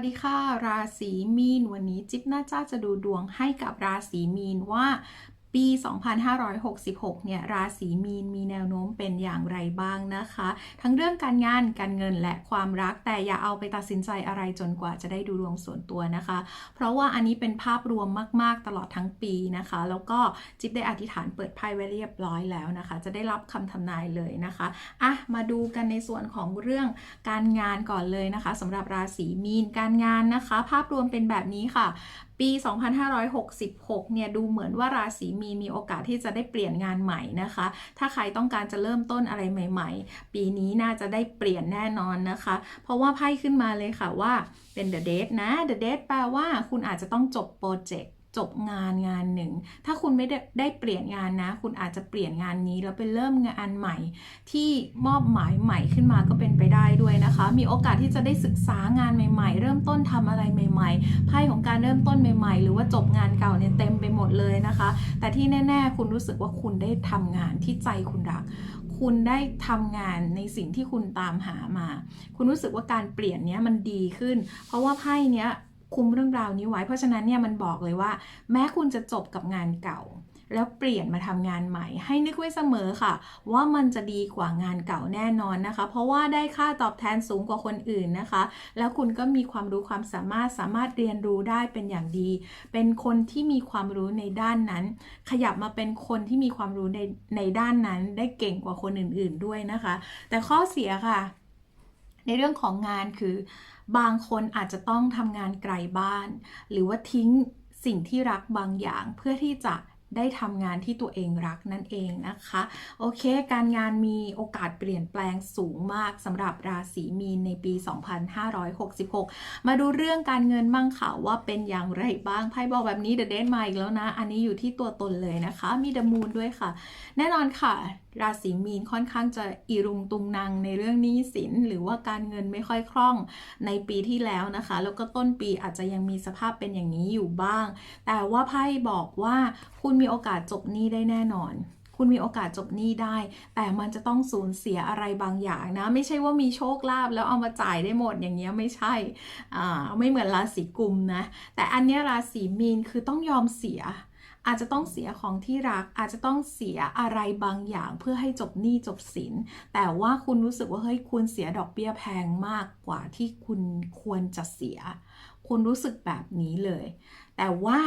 วัสดีค่ะ ราศีมีน วันนี้จิ๊บน่าจ้าจะดูดวงให้กับราศีมีนว่า ปี 2566 เนี่ย ราศีมีน มีแนวโน้มเป็นอย่างไรบ้างนะคะ ทั้งเรื่องการงาน การเงิน และความรัก แต่อย่าเอาไปตัดสินใจอะไรจนกว่าจะได้ดูดวงส่วนตัวนะคะ เพราะว่าอันนี้เป็นภาพรวมมาก ๆ ตลอดทั้งปีนะคะ แล้วก็จิ๊บได้อธิษฐานเปิดไพ่ไว้เรียบร้อยแล้วนะคะ จะได้รับคำทำนายเลยนะคะ อะ มาดูกันในส่วนของเรื่องการงานก่อนเลยนะคะสำหรับราศีมีน การงานนะคะ ภาพรวมเป็นแบบนี้ค่ะ ปี 2566 เนี่ยดูเหมือนว่าราศีมีนมีโอกาสที่จะได้เปลี่ยนงานใหม่นะคะ ถ้าใครต้องการจะเริ่มต้นอะไรใหม่ ๆ ปีนี้น่าจะได้เปลี่ยนแน่นอนนะคะ เพราะว่าไพ่ขึ้นมาเลยค่ะว่าเป็น The Date นะ The Date แปลว่าคุณอาจจะต้องจบโปรเจกต์ จบงานงานหนึ่ง ถ้าคุณไม่ได้ได้เปลี่ยนงานนะ คุณอาจจะเปลี่ยนงานนี้แล้วไปเริ่มงานใหม่ ที่มอบหมายใหม่ขึ้นมาก็เป็นไปได้ด้วยนะคะ มีโอกาสที่จะได้ศึกษางานใหม่ ๆ เริ่มต้นทำอะไรใหม่ๆไพ่ของการเริ่มต้นใหม่ ๆ หรือว่าจบงานเก่าเนี่ยเต็มไปหมดเลยนะคะ แต่ที่แน่ ๆ คุณรู้สึกว่าคุณได้ทำงานที่ใจคุณรักคุณได้ทำงานในสิ่งที่คุณตามหามา คุณรู้สึกว่าการเปลี่ยนเนี้ยมันดีขึ้น เพราะว่าไพ่เนี้ย คุมเรื่องราวนี้ไว้ เพราะฉะนั้นเนี่ยมันบอกเลยว่า แม้คุณจะจบกับงานเก่า แล้วเปลี่ยนมาทำงานใหม่ ให้นึกไว้เสมอค่ะ ว่ามันจะดีกว่างานเก่าแน่นอนนะคะ เพราะว่าได้ค่าตอบแทนสูงกว่าคนอื่นนะคะ แล้วคุณก็มีความรู้ความสามารถสามารถเรียนรู้ได้เป็นอย่างดี เป็นคนที่มีความรู้ในด้านนั้น ขยับมาเป็นคนที่มีความรู้ในในด้านนั้น ได้เก่งกว่าคนอื่น ๆด้วยนะคะ แต่ข้อเสียค่ะ ในเรื่องของงานคือ บางคนอาจจะต้องทำงานไกลบ้าน หรือว่าทิ้งสิ่งที่รักบางอย่างเพื่อที่จะ ได้ทำงานที่ตัวเองรักนั่นเองนะคะ โอเค การงานมีโอกาสเปลี่ยนแปลงสูงมากสำหรับราศีมีนในปี 2566 มาดูเรื่องการเงินบ้างค่ะว่าเป็นอย่างไรบ้างไพ่บอกแบบนี้เดอะเดนมาอีกแล้วนะ อันนี้อยู่ที่ตัวตนเลยนะคะ มีเดมูนด้วยค่ะ แน่นอนค่ะ ราศีมีนค่อนข้างจะอีรุงตุงนางในเรื่องหนี้สิน หรือว่าการเงินไม่ค่อยคล่องในปีที่แล้วนะคะ แล้วก็ต้นปีอาจจะยังมีสภาพเป็นอย่างนี้อยู่บ้าง แต่ว่าไพ่บอกว่าคุณมีโอกาสจบหนี้ได้แน่นอน คุณมีโอกาสจบหนี้ได้ แต่มันจะต้องสูญเสียอะไรบางอย่างนะ ไม่ใช่ว่ามีโชคลาภแล้วเอามาจ่ายได้หมดอย่างเงี้ยไม่ใช่อ่าไม่เหมือนราศีกุมนะ แต่อันเนี้ยราศีมีนคือต้องยอมเสียอาจจะต้องเสียของที่รักอาจจะต้องเสียอะไรบางอย่างเพื่อให้จบหนี้จบสิน แต่ว่าคุณรู้สึกว่าเฮ้ยคุณเสียดอกเบี้ยแพงมากกว่าที่คุณควรจะเสีย คุณรู้สึกแบบนี้เลย แต่ว่า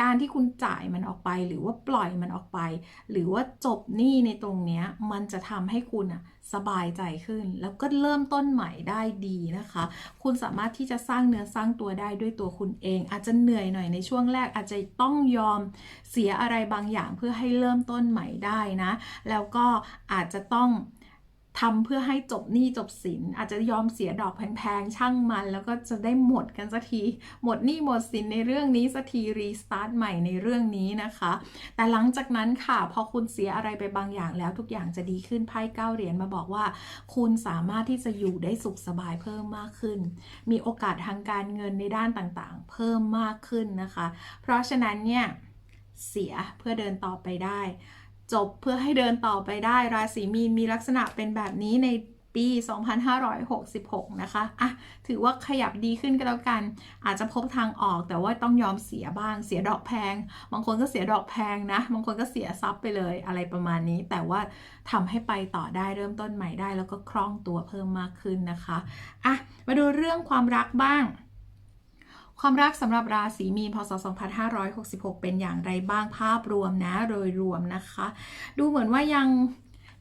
การที่คุณจ่ายมันออกไป หรือว่าปล่อยมันออกไป หรือว่าจบหนี้ในตรงเนี้ยมันจะทำให้คุณอะสบายใจขึ้น แล้วก็เริ่มต้นใหม่ได้ดีนะคะ คุณสามารถที่จะสร้างเนื้อสร้างตัวได้ด้วยตัวคุณเอง อาจจะเหนื่อยหน่อยในช่วงแรกอาจจะต้องยอมเสียอะไรบางอย่างเพื่อให้เริ่มต้นใหม่ได้นะ แล้วก็อาจจะต้อง ทำเพื่อให้จบหนี้จบสิน อาจจะยอมเสียดอกแพงๆ ช่างมัน แล้วก็จะได้หมดกันสักที หมดหนี้หมดสินในเรื่องนี้สักทีรีสตาร์ทใหม่ในเรื่องนี้นะคะ แต่หลังจากนั้นค่ะพอคุณเสียอะไรไปบางอย่างแล้วทุกอย่างจะดีขึ้นไพ่เก้าเหรียญมาบอกว่า คุณสามารถที่จะอยู่ได้สุขสบายเพิ่มมากขึ้น มีโอกาสทางการเงินในด้านต่างๆ เพิ่มมากขึ้นนะคะ เพราะฉะนั้นเนี่ยเสียเพื่อเดินต่อไปได้ จบเพื่อให้เดินต่อไปได้ราศีมีนมีลักษณะเป็นแบบนี้ในปี 2566 นะคะ อะ ถือว่าขยับดีขึ้นก็แล้วกัน อาจจะพบทางออกแต่ว่าต้องยอมเสียบ้าง เสียดอกแพง บางคนก็เสียดอกแพงนะ บางคนก็เสียทรัพย์ไปเลย อะไรประมาณนี้ แต่ว่าทำให้ไปต่อได้ เริ่มต้นใหม่ได้ แล้วก็คล่องตัวเพิ่มมากขึ้นนะคะ อะ มาดูเรื่องความรักบ้าง ความรักสำหรับราศีมีนพศ 2566 เป็นอย่างไรบ้างภาพรวมนะ โดยรวมนะคะ ดูเหมือนว่ายัง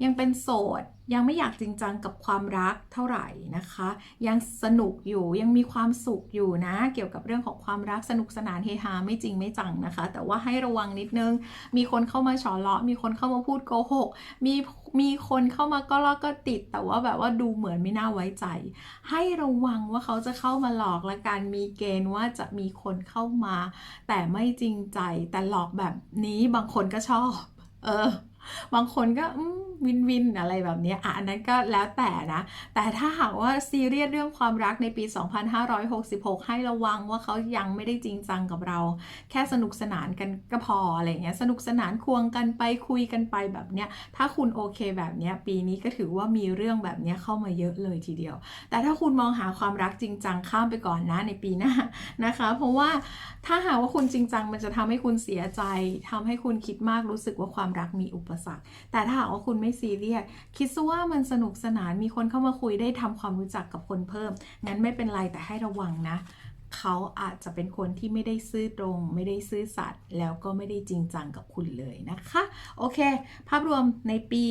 ยังเป็นโสด ยังไม่อยากจริงจังกับความรักเท่าไหร่นะคะ ยังสนุกอยู่ยังมีความสุขอยู่นะ เกี่ยวกับเรื่องของความรักสนุกสนานเฮฮาไม่จริงไม่จังนะคะ แต่ว่าให้ระวังนิดนึง มีคนเข้ามาฉอเลาะ มีคนเข้ามาพูดโกหก มีมีคนเข้ามาก็ลอกก็ติด แต่ว่าแบบว่าดูเหมือนไม่น่าไว้ใจ ให้ระวังว่าเขาจะเข้ามาหลอกและการมีเกณฑ์ว่าจะมีคนเข้ามา แต่ไม่จริงใจแต่หลอกแบบนี้บางคนก็ชอบ เออ บางคนก็วินวินอะไรแบบนี้อะอันนั้นก็แล้วแต่นะ แต่ถ้าหากว่าซีเรียสเรื่องความรักในปี 2566 ให้ระวังว่าเขายังไม่ได้จริงจังกับเรา แค่สนุกสนานกันก็พออะไรเงี้ยสนุกสนานควงกันไปคุยกันไปแบบเนี้ยถ้าคุณโอเคแบบเนี้ยปีนี้ก็ถือว่ามีเรื่องแบบเนี้ยเข้ามาเยอะเลยทีเดียว แต่ถ้าคุณมองหาความรักจริงจังข้ามไปก่อนนะในปีหน้านะคะ เพราะว่าถ้าหากว่าคุณจริงจังมันจะทำให้คุณเสียใจทำให้คุณคิดมากรู้สึกว่าความรักมีอุปสรรค แต่ถ้าหากว่าคุณไม่ซีเรียสคิดซะว่ามันสนุกสนานมีคนเข้ามาคุยได้ทำความรู้จักกับคนเพิ่ม งั้นไม่เป็นไรแต่ให้ระวังนะเขาอาจจะเป็นคนที่ไม่ได้ซื่อตรง ไม่ได้ซื่อสัตย์แล้วก็ไม่ได้จริงจังกับคุณเลยนะคะ โอเค ภาพรวมในปี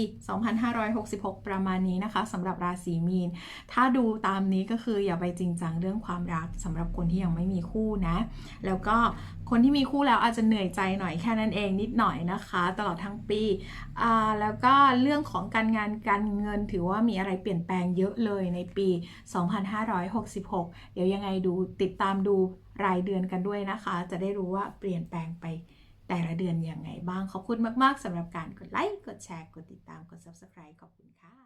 2566 ประมาณนี้นะคะสำหรับราศีมีน ถ้าดูตามนี้ก็คืออย่าไปจริงจังเรื่องความรักสำหรับคนที่ยังไม่มีคู่นะ แล้วก็ คนที่มีคู่แล้วอาจจะเหนื่อยใจหน่อยแค่นั้นเองนิดหน่อยนะคะ ตลอดทั้งปีแล้วก็เรื่องของการงานการเงินถือว่ามีอะไรเปลี่ยนแปลงเยอะเลยในปี 2566 เดี๋ยวยังไงดูติดตามดูรายเดือนกันด้วยนะคะ จะได้รู้ว่าเปลี่ยนแปลงไปแต่ละเดือนอยังไงบ้าง ขอบคุณมาก ๆสำหรับการกดไลค์ กดแชร์ กดติดตาม กด Subscribe ขอบคุณค่ะ